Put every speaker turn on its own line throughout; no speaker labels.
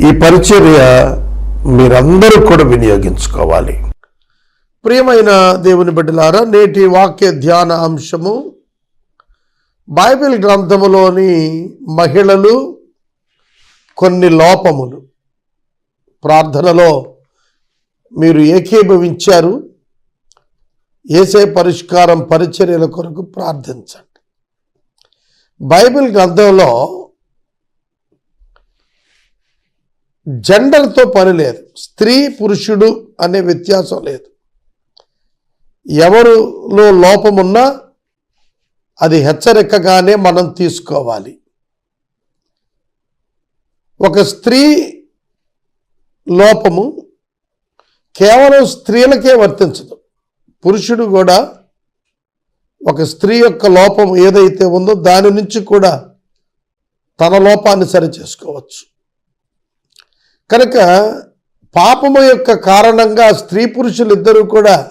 ఈ పరిచర్య మీరందరూ కూడా వినియోగించుకోవాలి. ప్రియమైన దేవుని బిడ్డలారా నేటి వాక్య ధ్యాన అంశము బైబిల్ గ్రంథములోని మహిళలు కొన్ని లోపములు. ప్రార్థనలో మీరు ఏకీభవించారు. ఏసే పరిష్కారం పరిచర్యల కొరకు ప్రార్థించండి. బైబిల్ గ్రంథంలో జెండర్తో పని లేదు. స్త్రీ పురుషుడు అనే వ్యత్యాసం లేదు. ఎవరిలో లోపమున్నా అది హెచ్చరికగానే మనం తీసుకోవాలి. ఒక స్త్రీ లోపము కేవలం స్త్రీలకే వర్తించదు. పురుషుడు కూడా ఒక స్త్రీ యొక్క లోపం ఏదైతే ఉందో దాని నుంచి కూడా తన లోపాన్ని సరి చేసుకోవచ్చు కనుక పాపము యొక్క కారణంగా స్త్రీ పురుషులు ఇద్దరు కూడా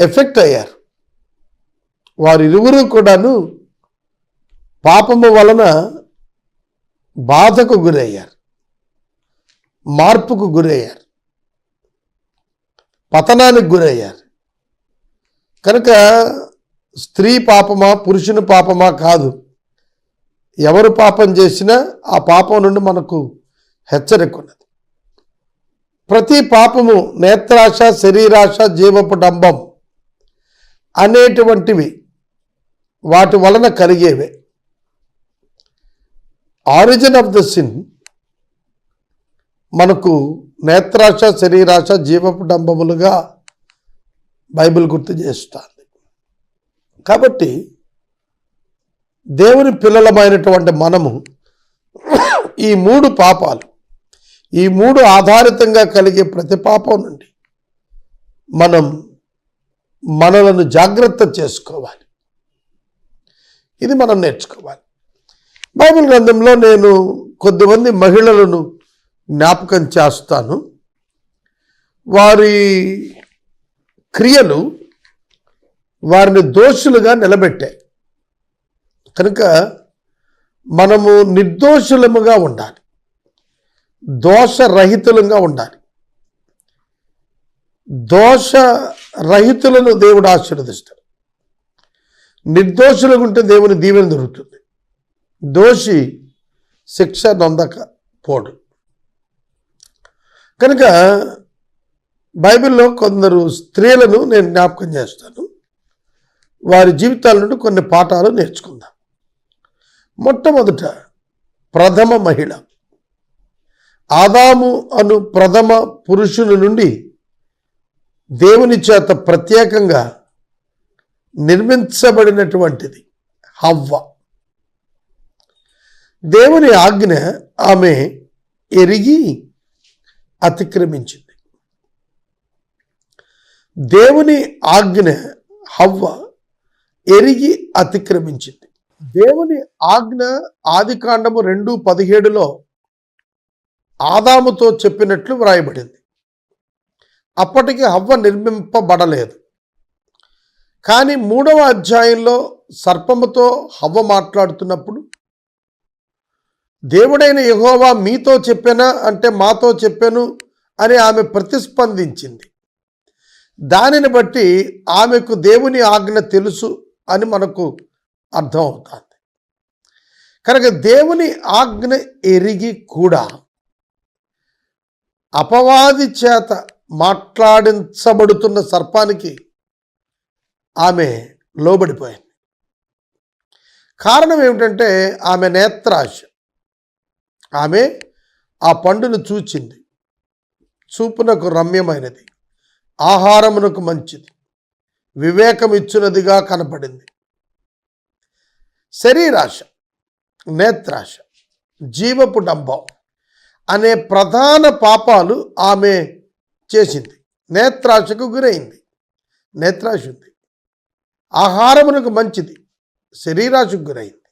ఎఫెక్ట్ అయ్యారు. వారిరువురు కూడాను పాపము వలన బాధకు గురయ్యారు. మార్పుకు గురయ్యారు. పతనానికి గురయ్యారు. కనుక స్త్రీ పాపమా పురుషుని పాపమా కాదు. ఎవరు పాపం చేసినా ఆ పాపం నుండి మనకు హెచ్చరిక ఉన్నది ప్రతి పాపము నేత్రాశ శరీరాశ జీవపు డంబం అనేటువంటివి వాటి వలన కలిగేవే. ఆరిజిన్ ఆఫ్ ద సిన్ మనకు నేత్రాశ శరీరాశ జీవపు డంబములుగా బైబిల్ గుర్తు చేస్తుంది. కాబట్టి దేవుని పిల్లలమైనటువంటి మనము ఈ మూడు పాపాలు ఈ మూడు ఆధారితంగా కలిగే ప్రతి పాపం నుండి మనం మనలను జాగ్రత్త చేసుకోవాలి. ఇది మనం నేర్చుకోవాలి. బైబిల్ గ్రంథంలో నేను కొద్దిమంది మహిళలను జ్ఞాపకం చేస్తాను. వారి క్రియలు వారిని దోషులుగా నిలబెట్టాయి. కనుక మనము నిర్దోషులముగా ఉండాలి. దోషరహితులంగా ఉండాలి. దోషరహితులను దేవుడు ఆశీర్వదిస్తాడు. నిర్దోషులుగా ఉంటే దేవుని దీవెన దొరుకుతుంది. దోషి శిక్ష నొందక పోడు. కనుక బైబిల్లో కొందరు స్త్రీలను నేను జ్ఞాపకం చేస్తాను. వారి జీవితాల నుండి కొన్ని పాఠాలు నేర్చుకుందాం. మొట్టమొదట ప్రథమ మహిళ. ఆదాము అను ప్రథమ పురుషుని నుండి దేవుని చేత ప్రత్యేకంగా నిర్మించబడినటువంటిది హవ్వ. దేవుని ఆజ్ఞ ఆమె ఎరిగి అతిక్రమించింది. దేవుని ఆజ్ఞ హవ్వ ఎరిగి అతిక్రమించింది. దేవుని ఆజ్ఞ ఆది కాండము రెండు పదిహేడులో ఆదాముతో చెప్పినట్లు వ్రాయబడింది. అప్పటికి హవ్వ నిర్మింపబడలేదు. కానీ మూడవ అధ్యాయంలో సర్పముతో హవ్వ మాట్లాడుతున్నప్పుడు దేవుడైన యహోవా మీతో చెప్పానా? అంటే మాతో చెప్పాను? అని ఆమె ప్రతిస్పందించింది. దానిని బట్టి ఆమెకు దేవుని ఆజ్ఞ తెలుసు అని మనకు అర్థం అవుతుంది కనుక దేవుని ఆజ్ఞ ఎరిగి కూడా అపవాది చేత మాట్లాడించబడుతున్న సర్పానికి ఆమె లోబడిపోయింది. కారణం ఏమిటంటే ఆమె నేత్రాశ ఆమె ఆ పండును చూచింది. చూపునకు రమ్యమైనది. ఆహారమునకు మంచిది. వివేకం ఇచ్చినదిగా కనపడింది. శరీరాశ నేత్రాశ జీవపు డంబం. అనే ప్రధాన పాపాలు ఆమె చేసింది. నేత్రాశకు గురైంది. నేత్రాశ ఉంది ఆహారమునకు మంచిది. శరీరాశకు గురైంది.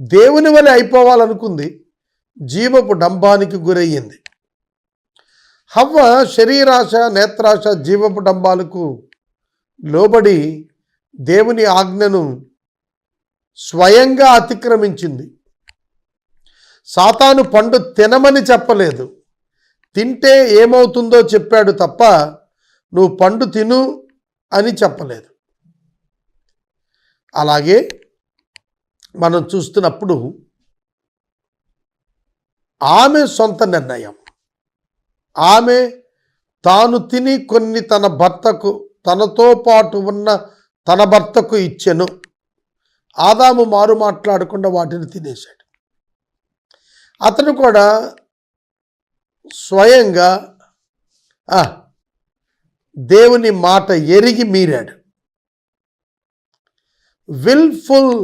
దేవుని వలె అయిపోవాలనుకుంది. జీవపు డంబానికి గురయ్యింది. హవ్వ శరీరాశ నేత్రాశ జీవపు డంబాలకు లోబడి దేవుని ఆజ్ఞను స్వయంగా అతిక్రమించింది. సాతాను పండు తినమని చెప్పలేదు. తింటే ఏమవుతుందో చెప్పాడు తప్ప నువ్వు పండు తిను అని చెప్పలేదు. అలాగే మనం చూస్తున్నప్పుడు ఆమె సొంత నిర్ణయం. ఆమె తాను తిని కొన్ని తన భర్తకు తనతో పాటు ఉన్న తన భర్తకు ఇచ్చెను. ఆదాము మారు మాట్లాడకుండా వాటిని తినేశాడు. అతను కూడా స్వయంగా దేవుని మాట ఎరిగి మీరాడు. విల్ఫుల్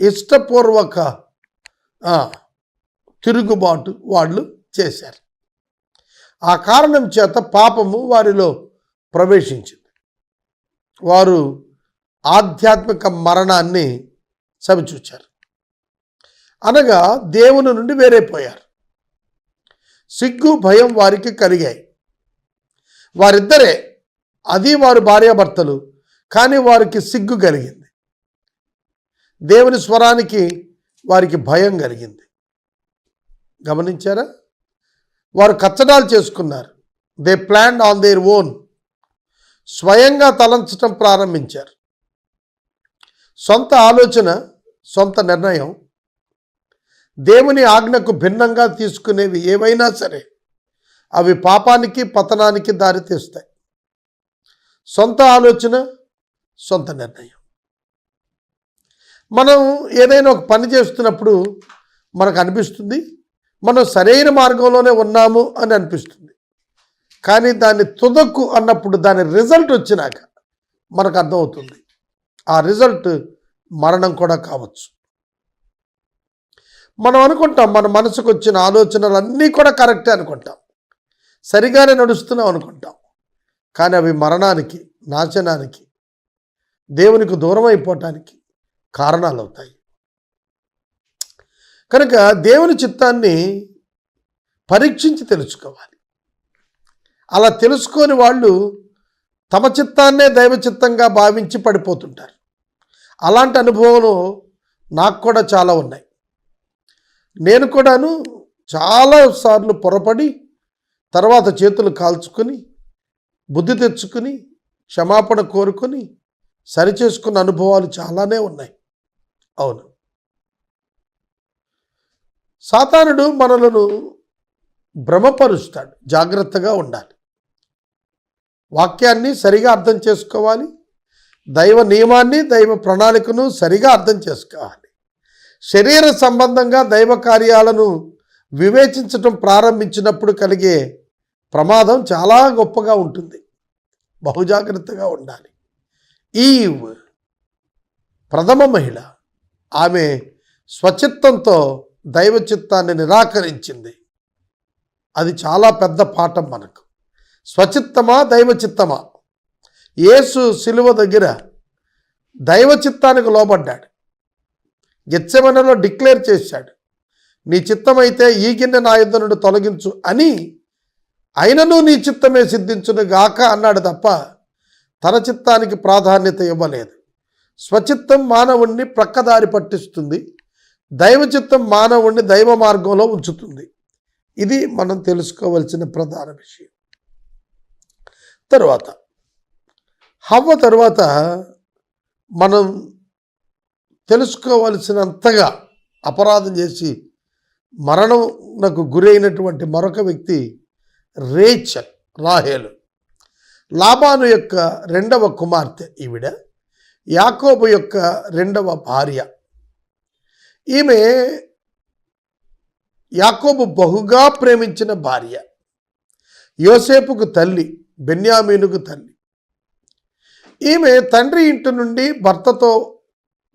ఇష్టపూర్వక తిరుగుబాటు వాళ్ళు చేశారు. ఆ కారణం చేత పాపము వారిలో ప్రవేశించింది. వారు ఆధ్యాత్మిక మరణాన్ని చవిచూచారు అనగా దేవుని నుండి వేరైపోయారు సిగ్గు భయం వారికి కలిగాయి. వారిద్దరే అది వారు భార్యాభర్తలు కానీ వారికి సిగ్గు కలిగింది. దేవుని స్వరానికి వారికి భయం కలిగింది. గమనించారా? వారు కచ్చడాలు చేసుకున్నారు. They plan on their own స్వయంగా తలంచడం ప్రారంభించారు. సొంత ఆలోచన సొంత నిర్ణయం దేవుని ఆజ్ఞకు భిన్నంగా తీసుకునేవి ఏవైనా సరే అవి పాపానికి పతనానికి దారితీస్తాయి సొంత ఆలోచన సొంత నిర్ణయం. మనం ఏదైనా ఒక పని చేస్తున్నప్పుడు మనకు అనిపిస్తుంది మనం సరైన మార్గంలోనే ఉన్నాము అని అనిపిస్తుంది. కానీ దాన్ని తుదకు అన్నప్పుడు దాని రిజల్ట్ వచ్చినాక మనకు అర్థమవుతుంది. ఆ రిజల్ట్ మరణం కూడా కావచ్చు. మనం అనుకుంటాం మన మనసుకు వచ్చిన ఆలోచనలు అన్నీ కూడా కరెక్టే అనుకుంటాం. సరిగానే నడుస్తున్నాం అనుకుంటాం. కానీ అవి మరణానికి నాశనానికి దేవునికి దూరం అయిపోవటానికి కారణాలు అవుతాయి కనుక దేవుని చిత్తాన్ని పరీక్షించి తెలుసుకోవాలి. అలా తెలుసుకొని వాళ్ళు తమ చిత్తాన్నే దైవ చిత్తంగా భావించి పడిపోతుంటారు. అలాంటి అనుభవాలు నాకు కూడా చాలా ఉన్నాయి. నేను కూడాను చాలాసార్లు పొరపడి తర్వాత చేతులు కాల్చుకొని బుద్ధి తెచ్చుకుని క్షమాపణ కోరుకొని సరిచేసుకున్న అనుభవాలు చాలానే ఉన్నాయి. అవును. సాతానుడు మనలను భ్రమపరుస్తాడు జాగ్రత్తగా ఉండాలి. వాక్యాన్ని సరిగా అర్థం చేసుకోవాలి దైవ నియమాన్ని దైవ ప్రణాళికను సరిగా అర్థం చేసుకోవాలి. శరీర సంబంధంగా దైవ కార్యాలను వివేచించటం ప్రారంభించినప్పుడు కలిగే ప్రమాదం చాలా గొప్పగా ఉంటుంది. బహుజాగ్రత్తగా ఉండాలి. ఈవ్ ప్రథమ మహిళ ఆమె స్వచిత్తంతో దైవ చిత్తాన్ని నిరాకరించింది. అది చాలా పెద్ద పాఠం మనకు. స్వచిత్తమా దైవ చిత్తమా? యేసు శిలువ దగ్గర దైవ చిత్తానికి లోబడ్డాడు. గెచ్చమనలో డిక్లేర్ చేశాడు. నీ చిత్తమైతే ఈ గిన్నె నా యుద్ధ నుండి తొలగించు అని అయినను నీ చిత్తమే సిద్ధించును గాక అన్నాడు తప్ప తన చిత్తానికి ప్రాధాన్యత ఇవ్వలేదు. స్వచిత్తం మానవుణ్ణి ప్రక్కదారి పట్టిస్తుంది. దైవ చిత్తం మానవుణ్ణి దైవ మార్గంలో ఉంచుతుంది. ఇది మనం తెలుసుకోవలసిన ప్రధాన విషయం. తరువాత హవ్వ తరువాత మనం తెలుసుకోవలసినంతగా అపరాధం చేసి మరణంకు గురైనటువంటి మరొక వ్యక్తి రేచల్ రాహేలు. లాబాను యొక్క రెండవ కుమార్తె ఈవిడ యాకోబు యొక్క రెండవ భార్య. ఈమె యాకోబు బహుగా ప్రేమించిన భార్య యోసేపుకు తల్లి బెన్యామీనుకు తల్లి. ఈమె తండ్రి ఇంటి నుండి భర్తతో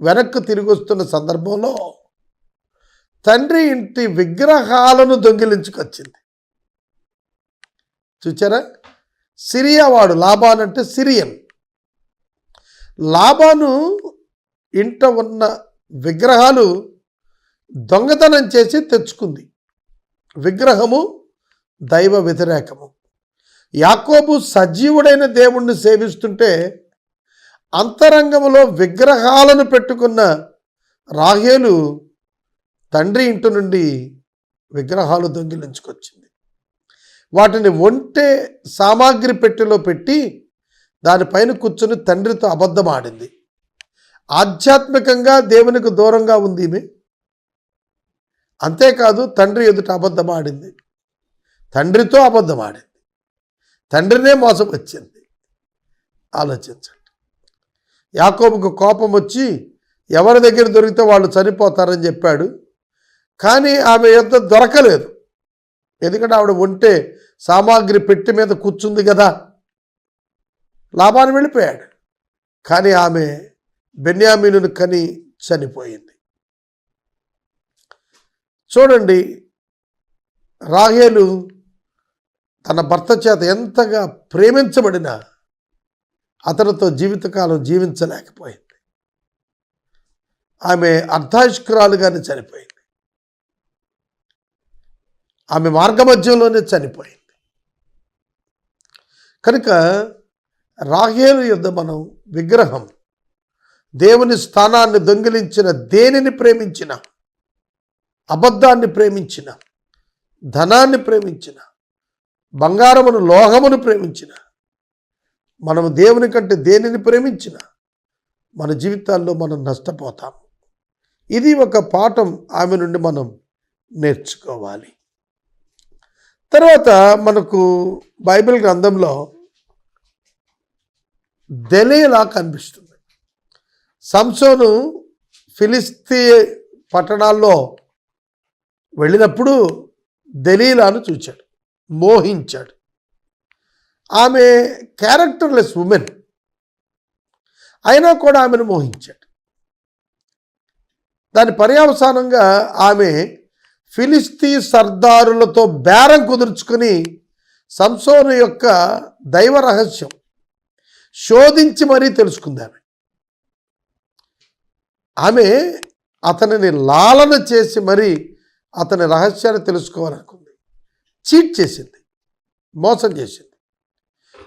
వెనక్కు తిరిగి వస్తున్న సందర్భంలో తండ్రి ఇంటి విగ్రహాలను దొంగిలించుకొచ్చింది. చూచారా? సిరియా వాడు లాబాన్ అంటే సిరియన్. లాబాను ఇంట ఉన్న విగ్రహాలు దొంగతనం చేసి తెచ్చుకుంది. విగ్రహము దైవ వ్యతిరేకము. యాకోబు సజీవుడైన దేవుణ్ణి సేవిస్తుంటే అంతరంగములో విగ్రహాలను పెట్టుకున్న రాహేలు తండ్రి ఇంటి నుండి విగ్రహాలు దొంగిలించుకొచ్చింది. వాటిని ఒంటే సామాగ్రి పెట్టెలో పెట్టి దానిపైన కూర్చుని తండ్రితో అబద్ధం ఆడింది ఆధ్యాత్మికంగా దేవునికి దూరంగా ఉంది ఈమె. అంతేకాదు తండ్రి ఎదుట అబద్ధం ఆడింది తండ్రితో అబద్ధం ఆడింది తండ్రినే మోసం వచ్చింది ఆలోచించండి. యాకోబుకు కోపం వచ్చి ఎవరి దగ్గర దొరికితే వాళ్ళు చనిపోతారని చెప్పాడు. కానీ ఆమె ఎంత దొరకలేదు. ఎందుకంటే ఆవిడ ఉంటే సామాగ్రి పెట్టి మీద కూర్చుంది కదా. లాభాన్ని వెళ్ళిపోయాడు. కానీ ఆమె బెన్యామీను కని చనిపోయింది. చూడండి రాహేలు తన భర్త చేత ఎంతగా ప్రేమించబడిన అతనితో జీవితకాలం జీవించలేకపోయింది. ఆమె అర్ధాయుష్కురాలుగానే చనిపోయింది. ఆమె మార్గమధ్యంలోనే చనిపోయింది. కనుక రాహేలు యుద్ధ మనం విగ్రహం దేవుని స్థానాన్ని దొంగిలించిన దేనిని ప్రేమించిన అబద్ధాన్ని ప్రేమించిన ధనాన్ని ప్రేమించిన బంగారమును లోహమును ప్రేమించిన మనము దేవుని కంటే దేనిని ప్రేమించిన మన జీవితాల్లో మనం నష్టపోతాం ఇది ఒక పాఠం ఆమె నుండి మనం నేర్చుకోవాలి. తర్వాత మనకు బైబిల్ గ్రంథంలో దెలీలా కనిపిస్తుంది. సంసోను ఫిలిస్తీ పట్టణాల్లో వెళ్ళినప్పుడు దలీలాను చూచాడు మోహించాడు. ఆమె క్యారెక్టర్లెస్ ఉమెన్. అయినా కూడా ఆమెను మోహించాడు. దాని పర్యవసానంగా ఆమె ఫిలిస్తీ సర్దారులతో బేరం కుదుర్చుకుని సంసోను యొక్క దైవ రహస్యం శోధించి మరీ తెలుసుకుంది ఆమె. ఆమె అతనిని లాలన చేసి మరీ అతని రహస్యాన్ని తెలుసుకోవాలనుకుంది. చీట్ చేసింది. మోసం చేసింది.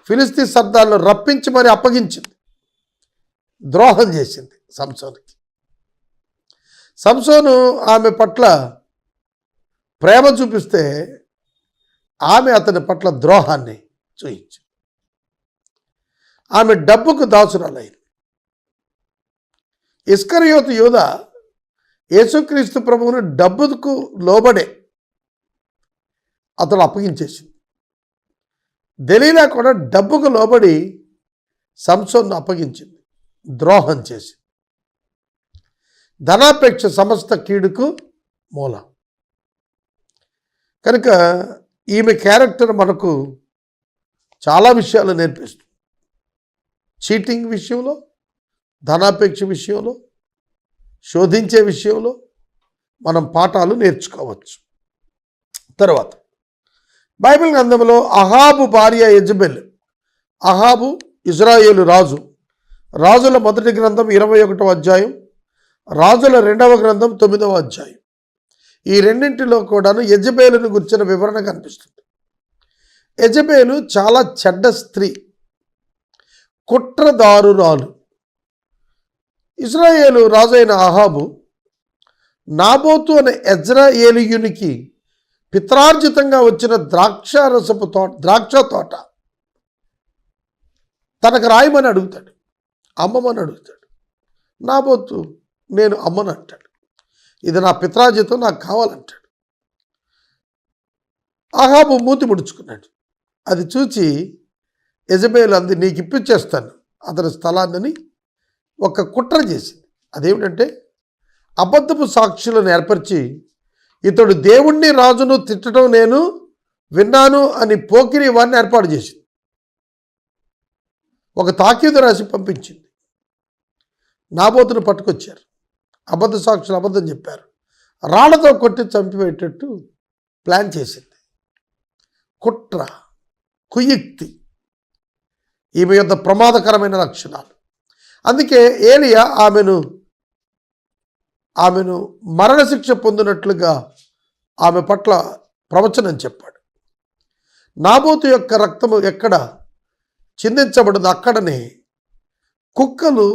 ఫిలిస్తీ సర్దార్లు రప్పించి మరి అప్పగించింది. ద్రోహం చేసింది సంసోనికి. సంసోను ఆమె పట్ల ప్రేమ చూపిస్తే ఆమె అతని పట్ల ద్రోహాన్ని చూయించింది ఆమె డబ్బుకు దాసురాలైంది. ఇస్కరియోతు యోధ యేసుక్రీస్తు ప్రభువును డబ్బుకు లోబడే అతను అప్పగించేసింది. దెలీలా కూడా డబ్బుకు లోబడి సంసోన్ను అప్పగించింది ద్రోహం చేసి ధనాపేక్ష సమస్త కీడుకు మూలం. కనుక ఈమె క్యారెక్టర్ మనకు చాలా విషయాలు నేర్పిస్తుంది. చీటింగ్ విషయంలో ధనాపేక్ష విషయంలో శోధించే విషయంలో మనం పాఠాలు నేర్చుకోవచ్చు. తర్వాత బైబిల్ గ్రంథంలో అహాబు భార్య యజబెల్ అహాబు ఇజ్రాయేలు రాజు. రాజుల మొదటి గ్రంథం ఇరవై ఒకటవ అధ్యాయం రాజుల రెండవ గ్రంథం తొమ్మిదవ అధ్యాయం. ఈ రెండింటిలో కూడాను యజబేలును గుర్చిన వివరణ కనిపిస్తుంది. యజబేలు చాలా చెడ్డ స్త్రీ కుట్రదారురాలు. ఇజ్రాయేలు రాజైన అహాబు నాబోతు అనే ఎజ్రాయేలియునికి పిత్రార్జితంగా వచ్చిన ద్రాక్ష రసపు తోట ద్రాక్ష తోట. తనకు రాయమని అడుగుతాడు. అమ్మమని అడుగుతాడు. నా బొత్తు నేను అమ్మను అంటాడు. ఇది నా పిత్రార్జితం నాకు కావాలంటాడు. ఆహాబు మూతి ముడుచుకున్నాడు. అది చూచి యజమేలు అంది నీకు ఇప్పించేస్తాను అతని స్థలాన్ని ఒక కుట్ర చేసింది. అదేమిటంటే అబద్ధపు సాక్షులను ఏర్పరిచి ఇతడు దేవుణ్ణి రాజును తిట్టడం నేను విన్నాను అని పోకిరి వారిని ఏర్పాటు చేసింది. ఒక తాకీదు రాసి పంపించింది. నాబోతును పట్టుకొచ్చారు. అబద్ధ సాక్షులు అబద్ధం చెప్పారు. రాళ్ళతో కొట్టి చంపివేటట్టు ప్లాన్ చేసింది. కుట్ర కుయుక్తి ఈమె యొక్క ప్రమాదకరమైన లక్షణాలు. అందుకే ఏలియా ఆమెను ఆమెను మరణశిక్ష పొందినట్లుగా ఆమె పట్ల ప్రవచనం చెప్పాడు. నాబోతు యొక్క రక్తము ఎక్కడ చిందించబడింది అక్కడనే కుక్కలు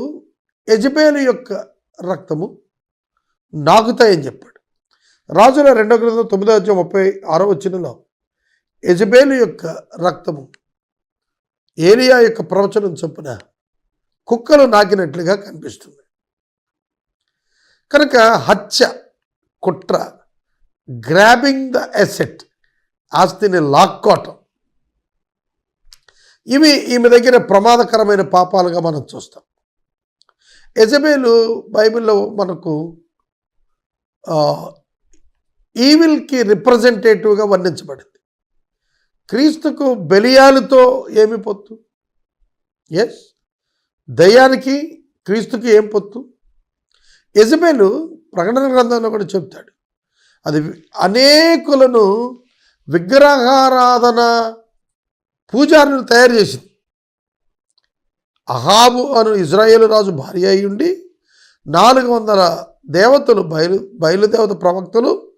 యజబేలు యొక్క రక్తము నాగుతాయని చెప్పాడు. రాజుల రెండో గ్రంథం తొమ్మిదో అధ్యాయం ముప్పై ఆరో వచ్చినలో యజబేలు యొక్క రక్తము ఏలియా యొక్క ప్రవచనం చొప్పున కుక్కలు నాకినట్లుగా కనిపిస్తుంది. కనుక హత్య కుట్ర గ్రాబింగ్ ద ఎసెట్ ఆస్తిని లాక్కోవటం ఇవి ఈమె దగ్గర ప్రమాదకరమైన పాపాలుగా మనం చూస్తాం. ఎజబేలు బైబిల్లో మనకు ఈవిల్కి రిప్రజెంటేటివ్గా వర్ణించబడింది. క్రీస్తుకు బెలియాలతో ఏమి పొత్తు? ఎస్ దయ్యానికి క్రీస్తుకి ఏం పొత్తు? యజమేలు ప్రకటన గ్రంథంలో కూడా చెప్తాడు. అది అనేకులను విగ్రహారాధన పూజారులను తయారు చేసింది. అహాబు అను ఇజ్రాయేల్ రాజు భార్య అయి ఉండి నాలుగు వందల దేవతలు బయలు బయలుదేవత ప్రవక్తలు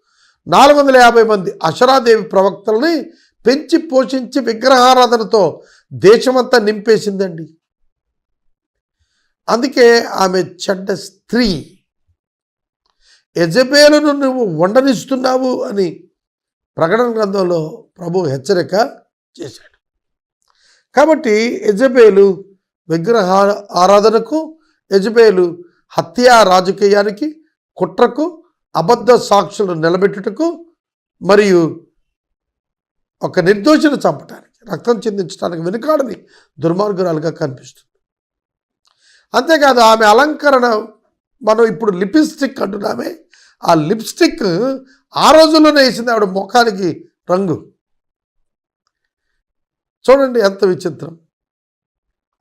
నాలుగు వందల యాభై మంది అషరాదేవి ప్రవక్తలని పెంచి పోషించి విగ్రహారాధనతో దేశమంతా నింపేసిందండి. అందుకే ఆమె చెడ్డ స్త్రీ. యజబేలును నువ్వు వండనిస్తున్నావు అని ప్రకటన గ్రంథంలో ప్రభు హెచ్చరిక చేశాడు. కాబట్టి యజబేలు విగ్రహ ఆరాధనకు యజబేలు హత్యా రాజకీయానికి కుట్రకు అబద్ధ సాక్షులను నిలబెట్టుటకు మరియు ఒక నిర్దోషిని చంపటానికి రక్తం చెందించడానికి వెనుకాడని దుర్మార్గురాలుగా కనిపిస్తుంది. అంతేకాదు ఆమె అలంకరణ మనం ఇప్పుడు లిప్స్టిక్ అంటున్నామే. ఆ లిప్స్టిక్ ఆ రోజుల్లోనే వేసింది ఆవిడ ముఖానికి రంగు. చూడండి ఎంత విచిత్రం.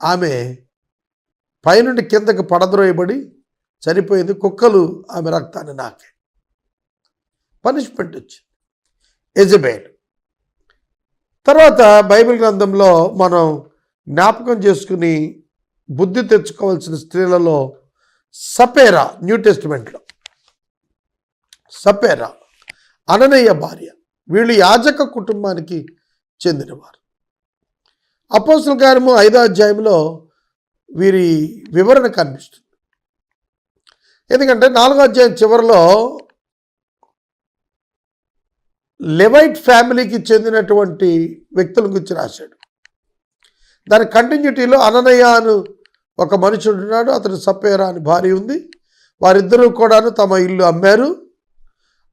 ఆమె పైనుండి కిందకి పడద్రోయబడి చనిపోయింది. కుక్కలు ఆమె రక్తాన్ని నాకే. పనిష్మెంట్ వచ్చింది. ఎజబేల్. తర్వాత బైబిల్ గ్రంథంలో మనం జ్ఞాపకం చేసుకుని బుద్ధి తెచ్చుకోవాల్సిన స్త్రీలలో సపేరా న్యూ టెస్టిమెంట్లో. సపేరా అననయ్య భార్య వీళ్ళు యాజక కుటుంబానికి చెందినవారు. అపోసల కార్యము ఐదో అధ్యాయంలో వీరి వివరణ కనిపిస్తుంది. ఎందుకంటే నాలుగో అధ్యాయం చివరిలో లెవైట్ ఫ్యామిలీకి చెందినటువంటి వ్యక్తుల గురించి రాశాడు. దాని కంటిన్యూటీలో అననయ్య అను ఒక మనుషుడు ఉన్నాడు అతను సప్పేరా అని భార్య ఉంది. వారిద్దరూ కూడాను తమ ఇల్లు అమ్మారు.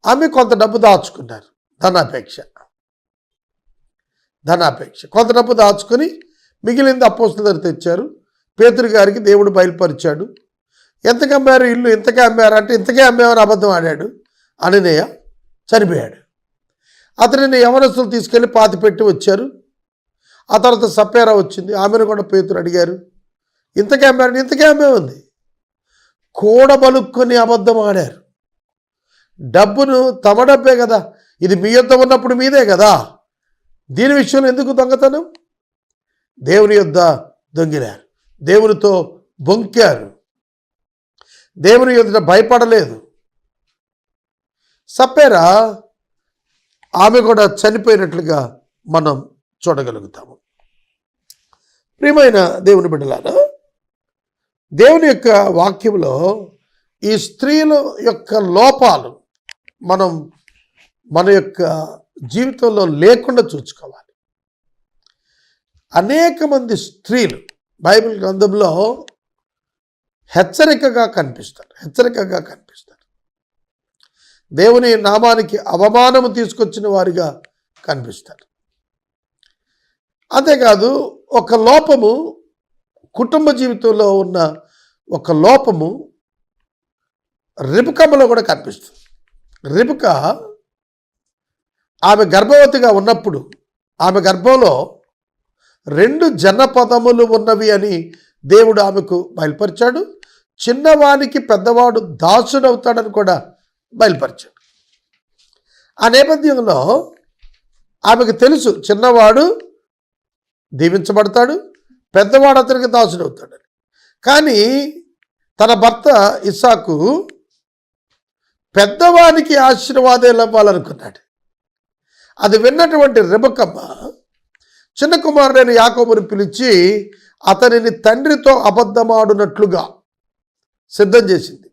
ఆమె కొంత డబ్బు దాచుకున్నారు ధనాపేక్ష. ధనాపేక్ష. కొంత డబ్బు దాచుకొని మిగిలింది అపోస్తుల దగ్గర తెచ్చారు. పేతురు గారికి దేవుడు బయలుపరిచాడు. ఎంతకు అమ్మారు ఇల్లు ఇంతకే అమ్మారు అంటే ఇంతకే అమ్మేవారు అబద్ధం ఆడాడు. అననేయ చనిపోయాడు. అతనిని యవనస్తులు తీసుకెళ్ళి పాతి పెట్టి వచ్చారు. ఆ తర్వాత సప్పేరా వచ్చింది. ఆమెను కూడా పేతురు అడిగారు ఇంతకే అమ్మారు ఇంత అమ్మే ఉంది. కూడబలుక్కొని అబద్ధం ఆడారు. డబ్బును తమ డబ్బే కదా ఇది మీ యొద్ద ఉన్నప్పుడు మీదే కదా. దీని విషయంలో ఎందుకు దొంగతనం? దేవుని యొద్ద దొంగిలారు. దేవునితో బొంకారు. దేవుని యొద్ద భయపడలేదు. సప్పేరా ఆమె కూడా చనిపోయినట్లుగా మనం చూడగలుగుతాము. ప్రియమైన దేవుని బిడ్డలారా దేవుని యొక్క వాక్యంలో ఈ స్త్రీల యొక్క లోపాలు మనం మన యొక్క జీవితంలో లేకుండా చూసుకోవాలి. అనేక మంది స్త్రీలు బైబిల్ గ్రంథంలో హెచ్చరికగా కనిపిస్తారు హెచ్చరికగా కనిపిస్తారు. దేవుని నామానికి అవమానము తీసుకొచ్చిన వారిగా కనిపిస్తారు. అంతేకాదు ఒక లోపము కుటుంబ జీవితంలో ఉన్న ఒక లోపము రిపుకమ్మలో కూడా కనిపిస్తుంది. రిపుక ఆమె గర్భవతిగా ఉన్నప్పుడు ఆమె గర్భంలో రెండు జనపదములు ఉన్నవి అని దేవుడు ఆమెకు బయలుపరిచాడు. చిన్నవానికి పెద్దవాడు దాసుడవుతాడని కూడా బయలుపరిచాడు. ఆ నేపథ్యంలో ఆమెకు తెలుసు చిన్నవాడు దీవించబడతాడు పెద్దవాడు అతనికి దాసుడవుతాడని కానీ తన భర్త ఇసాకు పెద్దవానికి ఆశీర్వాదాలు ఇవ్వాలనుకున్నాడు. అది విన్నటువంటి రెబకమ్మ చిన్న కుమారుడైన యాకోబుని పిలిచి అతనిని తండ్రితో అబద్ధమాడునట్లుగా సిద్ధం చేసింది.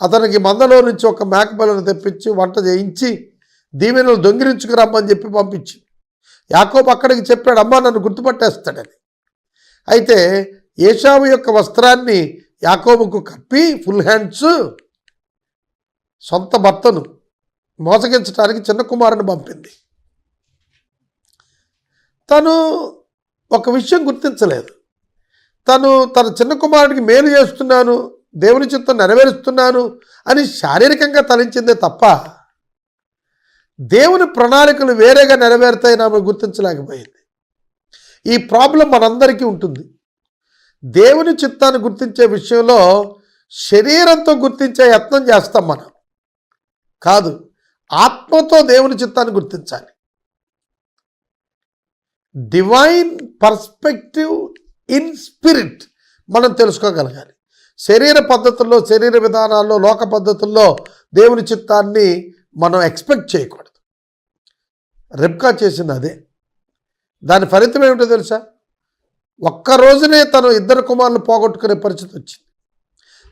అతనికి మందలో నుంచి ఒక మేకపిల్లను తెప్పించి వంట చేయించి దీవెనలు దొంగిలించుకురమ్మని చెప్పి పంపించి యాకోబు అక్కడికి చెప్పాడు అమ్మ నన్ను గుర్తుపట్టేస్తాడని. అయితే ఏషావు యొక్క వస్త్రాన్ని యాకోబుకు కప్పి ఫుల్ హ్యాండ్స్ సొంత భర్తను మోసగించడానికి చిన్న కుమారుని పంపింది. తను ఒక విషయం గుర్తించలేదు. తను తన చిన్న కుమారుడికి మేలు చేస్తున్నాను దేవుని చిత్తం నెరవేరుస్తున్నాను అని శారీరకంగా తలించిందే తప్ప దేవుని ప్రణాళికలు వేరేగా నెరవేరుతాయని ఆమె గుర్తించలేకపోయింది. ఈ ప్రాబ్లం మనందరికీ ఉంటుంది. దేవుని చిత్తాన్ని గుర్తించే విషయంలో శరీరంతో గుర్తించే యత్నం చేస్తాం మనం. కాదు ఆత్మతో దేవుని చిత్తాన్ని గుర్తించాలి. డివైన్ పర్స్పెక్టివ్ ఇన్ స్పిరిట్ మనం తెలుసుకోగలగాలి. శరీర పద్ధతుల్లో శరీర విధానాల్లో లోక పద్ధతుల్లో దేవుని చిత్తాన్ని మనం ఎక్స్పెక్ట్ చేయకూడదు. రెప్కా చేసింది అదే. దాని ఫలితం ఏమిటో తెలుసా? ఒక్క రోజునే తను ఇద్దరు కుమారులు పోగొట్టుకునే పరిస్థితి వచ్చింది.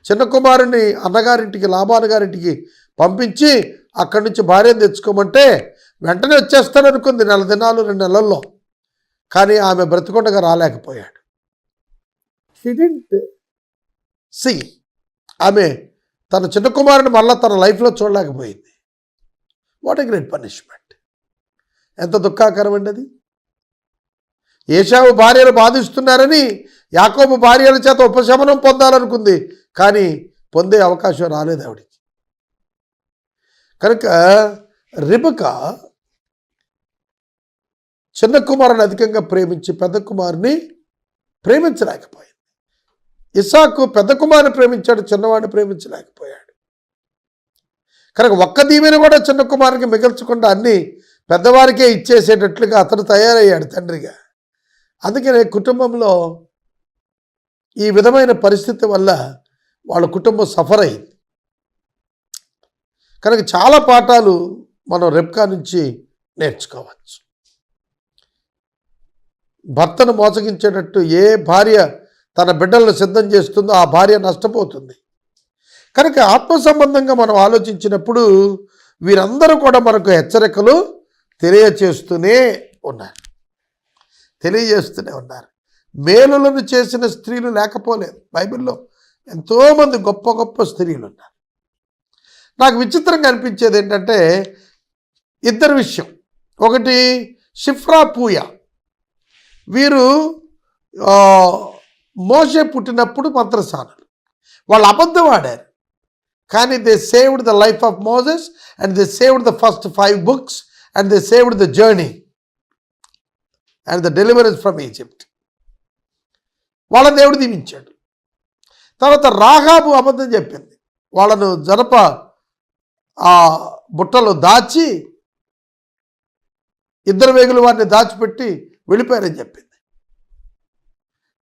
చిన్న కుమారుని అన్నగారింటికి లాభాన్ గారింటికి పంపించి అక్కడి నుంచి భార్యను తెచ్చుకోమంటే వెంటనే వచ్చేస్తాను అనుకుంది నెల దినాలు రెండు నెలల్లో. కానీ ఆమె బ్రతికొండగా రాలేకపోయాడు. సి ఆమె తన చిన్న కుమారుని మళ్ళీ తన లైఫ్లో చూడలేకపోయింది. వాట్ ఎ గ్రేట్ పనిష్మెంట్ ఎంత దుఃఖాకరమండి అది ఏషావు భార్యలు బాధిస్తున్నారని యాకోబు భార్యల చేత ఉపశమనం పొందాలనుకుంది కానీ పొందే అవకాశం రాలేదు ఆవిడికి. కనుక రిబక చిన్న కుమారుని అధికంగా ప్రేమించి పెద్ద కుమారుని ప్రేమించలేకపోయింది. ఇసాకు పెద్ద కుమారుని ప్రేమించాడు చిన్నవాడిని ప్రేమించలేకపోయాడు. కనుక ఒక్క దీవెన కూడా చిన్న కుమారునికి మిగల్చకుండా అన్ని పెద్దవారికే ఇచ్చేసేటట్లుగా అతను తయారయ్యాడు తండ్రిగా. అందుకనే కుటుంబంలో ఈ విధమైన పరిస్థితి వల్ల వాళ్ళ కుటుంబం సఫర్ అయింది. కనుక చాలా పాఠాలు మనం రెప్కా నుంచి నేర్చుకోవచ్చు. భర్తను మోసగించేటట్టు ఏ భార్య తన బిడ్డలను సిద్ధం చేస్తుందో ఆ భార్య నష్టపోతుంది. కనుక ఆత్మ సంబంధంగా మనం ఆలోచించినప్పుడు వీరందరూ కూడా మనకు హెచ్చరికలు తెలియచేస్తూనే ఉన్నారు. తెలియజేస్తూనే ఉన్నారు. మేలులను చేసిన స్త్రీలు లేకపోలేదు. బైబిల్లో ఎంతోమంది గొప్ప గొప్ప స్త్రీలు ఉన్నారు నాకు విచిత్రంగా అనిపించేది ఏంటంటే ఇద్దరు విషయం. ఒకటి షిఫ్రా పూయ. వీరు మోసే మోషే పుట్టినప్పుడు మంత్రసానులు. వాళ్ళు అబద్ధం ఆడారు. కానీ they saved the life of Moses and they saved the first five books and they saved the journey and the deliverance from Egypt వాళ్ళ దేవుడు దీవించాడు తర్వాత రాగాబు అబద్ధం చెప్పింది. వాళ్ళను జనప ఆ బుట్టలో దాచి ఇద్దరు వేగులు వారిని దాచిపెట్టి వెళ్ళిపోయారని చెప్పింది.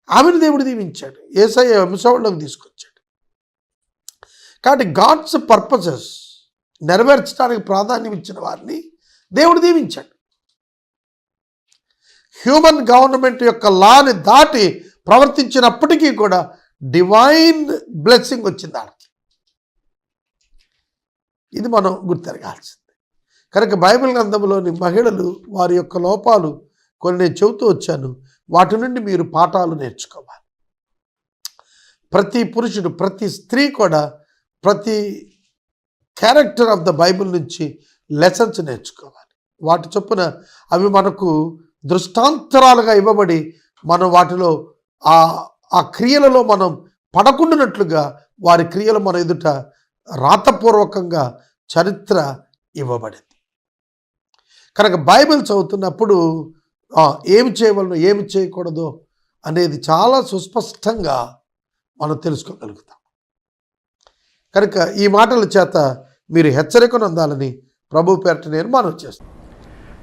ఆమెను దేవుడు దీవించాడు ఏసఐ వంశంలోకి తీసుకొచ్చాడు. కాబట్టి గాడ్స్ పర్పసెస్ నెరవేర్చడానికి ప్రాధాన్యం ఇచ్చిన వారిని దేవుడు దీవించాడు హ్యూమన్ గవర్నమెంట్ యొక్క లాని దాటి ప్రవర్తించినప్పటికీ కూడా డివైన్ బ్లెస్సింగ్ వచ్చింది ఆడికి ఇది మనం గుర్తెరగాల్సింది. కనుక బైబిల్ గ్రంథంలోని మహిళలు వారి యొక్క లోపాలు కొన్ని నేను చెబుతూ వచ్చాను. వాటి నుండి మీరు పాఠాలు నేర్చుకోవాలి. ప్రతి పురుషుడు ప్రతి స్త్రీ కూడా ప్రతి క్యారెక్టర్ ఆఫ్ ద బైబిల్ నుంచి లెసన్స్ నేర్చుకోవాలి. వాటి చొప్పున అవి మనకు దృష్టాంతరాలుగా ఇవ్వబడి మనం వాటిలో ఆ ఆ క్రియలలో మనం పడకుండానట్లుగా వారి క్రియలు మన ఎదుట రాతపూర్వకంగా చరిత్ర ఇవ్వబడింది. కనుక బైబిల్ చదువుతున్నప్పుడు ఏమి చేయవలనో ఏమి చేయకూడదు అనేది చాలా సుస్పష్టంగా మనం తెలుసుకోగలుగుతాం. కనుక ఈ మాటల చేత మీరు హెచ్చరికను అందాలని ప్రభు పేరట నేను మనం చేస్తాను